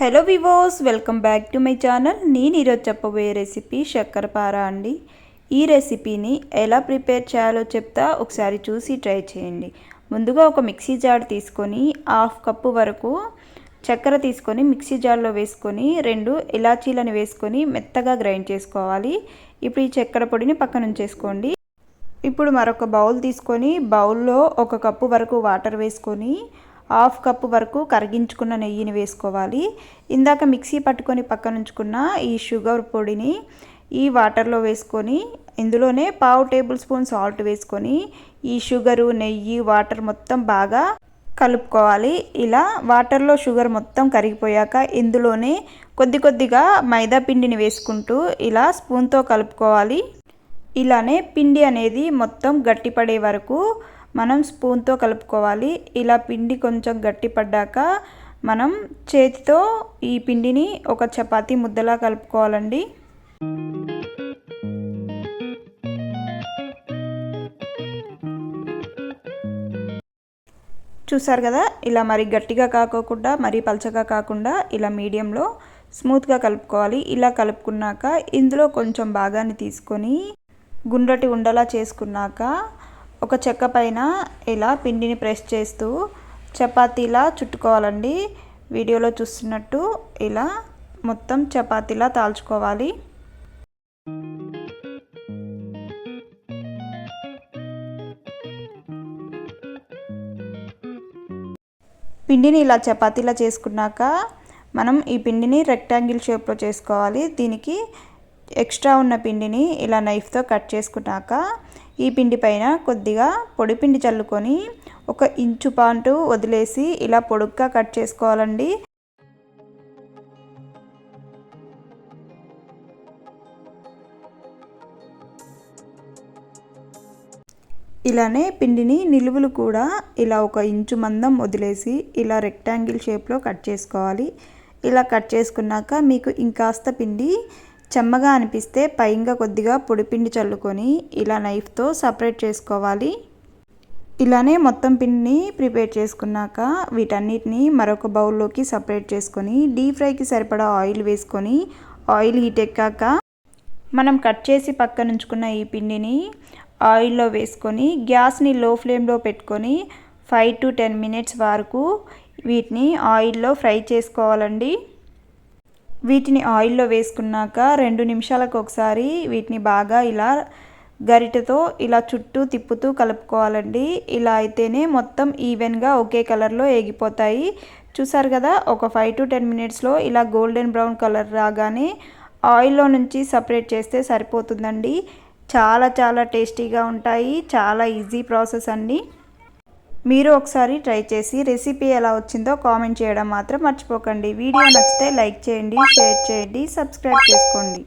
Hello వివోస్ welcome back to my channel. నేను ఈరోజు చెప్పబోయే రెసిపీ చక్కెరపార అండి. ఈ రెసిపీని ఎలా ప్రిపేర్ చేయాలో చెప్తా ఒకసారి చూసి ట్రై చేయండి. ముందుగా ఒక మిక్సీ జార్ తీసుకొని హాఫ్ కప్పు వరకు చక్కెర తీసుకొని మిక్సీ జార్లో వేసుకొని రెండు ఇలాచీలను వేసుకొని మెత్తగా గ్రైండ్ చేసుకోవాలి. ఇప్పుడు ఈ చక్కెర పొడిని పక్కన ఉంచేసుకోండి. ఇప్పుడు మరొక బౌల్ తీసుకొని బౌల్లో ఒక కప్పు వరకు వాటర్ వేసుకొని హాఫ్ కప్ వరకు కరిగించుకున్న నెయ్యిని వేసుకోవాలి. ఇందాక మిక్సీ పట్టుకొని పక్కన ఉంచుకున్న ఈ షుగర్ పొడిని ఈ వాటర్లో వేసుకొని ఇందులోనే పావు టేబుల్ స్పూన్ సాల్ట్ వేసుకొని ఈ షుగరు నెయ్యి వాటర్ మొత్తం బాగా కలుపుకోవాలి. ఇలా వాటర్లో షుగర్ మొత్తం కరిగిపోయాక ఇందులోనే కొద్ది కొద్దిగా మైదా పిండిని వేసుకుంటూ ఇలా స్పూన్తో కలుపుకోవాలి. ఇలానే పిండి అనేది మొత్తం గట్టిపడే వరకు మనం స్పూన్తో కలుపుకోవాలి. ఇలా పిండి కొంచెం గట్టిపడ్డాక మనం చేతితో ఈ పిండిని ఒక చపాతీ ముద్దలా కలుపుకోవాలండి. చూసారు కదా? ఇలా మరి గట్టిగా కాకోకుండా మరీ పలచగా కాకుండా ఇలా మీడియంలో స్మూత్గా కలుపుకోవాలి. ఇలా కలుపుకున్నాక ఇందులో కొంచెం భాగాన్ని తీసుకొని గుండ్రటి ఉండలా చేసుకున్నాక ఒక చెక్క పైన ఇలా పిండిని ప్రెస్ చేస్తూ చపాతీలా చుట్టుకోవాలండి. వీడియోలో చూస్తున్నట్టు ఇలా మొత్తం చపాతీలా తాల్చుకోవాలి. పిండిని ఇలా చపాతీలా చేసుకున్నాక మనం ఈ పిండిని రెక్టాంగిల్ షేప్లో చేసుకోవాలి. దీనికి ఎక్స్ట్రా ఉన్న పిండిని ఇలా నైఫ్తో కట్ చేసుకున్నాక ఈ పిండి పైన కొద్దిగా పొడి పిండి చల్లుకొని ఒక ఇంచు పాటు వదిలేసి ఇలా పొడుగ్గా కట్ చేసుకోవాలండి. ఇలానే పిండిని నిలువులు కూడా ఇలా ఒక ఇంచు మందం వదిలేసి ఇలా రెక్టాంగిల్ షేప్లో కట్ చేసుకోవాలి. ఇలా కట్ చేసుకున్నాక మీకు ఇంకాస్త పిండి చెమ్మగా అనిపిస్తే పైగా కొద్దిగా పొడిపిండి చల్లుకొని ఇలా నైఫ్తో సపరేట్ చేసుకోవాలి. ఇలానే మొత్తం పిండిని ప్రిపేర్ చేసుకున్నాక వీటన్నిటిని మరొక బౌల్లోకి సపరేట్ చేసుకొని డీప్ ఫ్రైకి సరిపడా ఆయిల్ వేసుకొని ఆయిల్ హీట్ ఎక్కాక మనం కట్ చేసి పక్కన ఉంచుకున్న ఈ పిండిని ఆయిల్లో వేసుకొని గ్యాస్ని లో ఫ్లేమ్లో పెట్టుకొని ఫైవ్ టు టెన్ మినిట్స్ వరకు వీటిని ఆయిల్లో ఫ్రై చేసుకోవాలండి. వీటిని ఆయిల్లో వేసుకున్నాక రెండు నిమిషాలకు ఒకసారి వీటిని బాగా ఇలా గరిటెతో ఇలా చుట్టూ తిప్పుతూ కలుపుకోవాలండి. ఇలా అయితేనే మొత్తం ఈవెన్గా ఒకే కలర్లో ఎగిపోతాయి చూసారు కదా ఒక ఫైవ్ టు టెన్ మినిట్స్లో ఇలా గోల్డెన్ బ్రౌన్ కలర్ రాగానే ఆయిల్లో నుంచి సపరేట్ చేస్తే సరిపోతుందండి. చాలా చాలా టేస్టీగా ఉంటాయి. చాలా ఈజీ ప్రాసెస్ అండి. మీరు ఒకసారి ట్రై చేసి రెసిపీ ఎలా వచ్చిందో కామెంట్ చేయడం మాత్రం మర్చిపోకండి. వీడియో నచ్చితే లైక్ చేయండి షేర్ చేయండి సబ్స్క్రైబ్ చేసుకోండి.